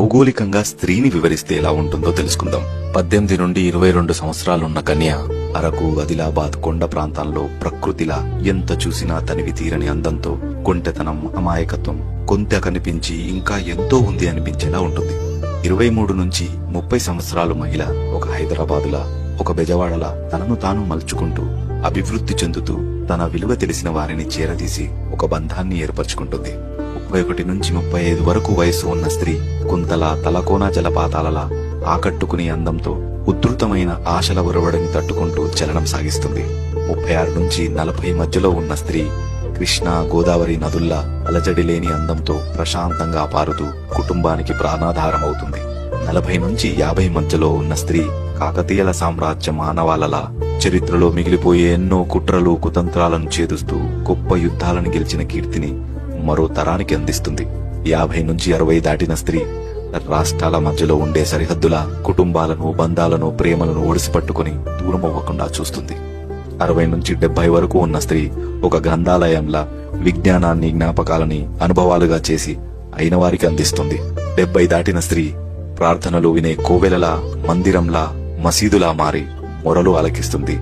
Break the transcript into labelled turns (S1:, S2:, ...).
S1: భౌగోళికంగా స్త్రీని వివరిస్తే ఎలా ఉంటుందో తెలుసుకుందాం. పద్దెనిమిది నుండి ఇరవై రెండు సంవత్సరాలున్న కన్య అరకు ఆదిలాబాద్ కొండ ప్రాంతాల్లో ప్రకృతిలా ఎంత చూసినా తనివి తీరని అందంతో కొంటెతనం అమాయకత్వం కొంత కనిపించి ఇంకా ఎంతో ఉంది అనిపించేలా ఉంటుంది. ఇరవై మూడు నుంచి ముప్పై సంవత్సరాలు మహిళ ఒక హైదరాబాదులా ఒక బెజవాడలా తనను తాను మలుచుకుంటూ అభివృద్ధి చెందుతూ తన విలువ తెలిసిన వారిని చేరదీసి ఒక బంధాన్ని ఏర్పరచుకుంటుంది. ముప్పై ఒకటి నుంచి ముప్పై ఐదు వరకు వయసు ఉన్న స్త్రీ కుంతల తలకోన జలపాతాలలా ఆకట్టుకుని అందంతో ఉద్ధృతమైన ఆశల ఉరవడిని తట్టుకుంటూ చలనం సాగిస్తుంది. ముప్పై ఆరు నుంచి నలభై మధ్యలో ఉన్న స్త్రీ కృష్ణ గోదావరి నదుల్లా అలజడి లేని అందంతో ప్రశాంతంగా పారుతూ కుటుంబానికి ప్రాణాధారం అవుతుంది నలభై నుంచి యాభై మధ్యలో ఉన్న స్త్రీ కాకతీయుల సామ్రాజ్య మానవాలలా చరిత్రలో మిగిలిపోయే ఎన్నో కుట్రలు కుతంత్రాలను ఛేదిస్తూ గొప్ప యుద్ధాలను గెలిచిన కీర్తిని మరో తరానికి అందిస్తుంది. యాభై నుంచి అరవై దాటిన స్త్రీ రాష్ట్రాల మధ్యలో ఉండే సరిహద్దుల కుటుంబాలను బంధాలను ప్రేమలను ఒడిసిపట్టుకుని దూరమవ్వకుండా చూస్తుంది. అరవై నుంచి డెబ్బై వరకు ఉన్న స్త్రీ ఒక గ్రంథాలయంలా విజ్ఞానాన్ని జ్ఞాపకాలని అనుభవాలుగా చేసి అయిన వారికి అందిస్తుంది. డెబ్బై దాటిన స్త్రీ ప్రార్థనలు వినే కోవెలలా మందిరంలా మసీదులా మారి మొరలు అలకిస్తుంది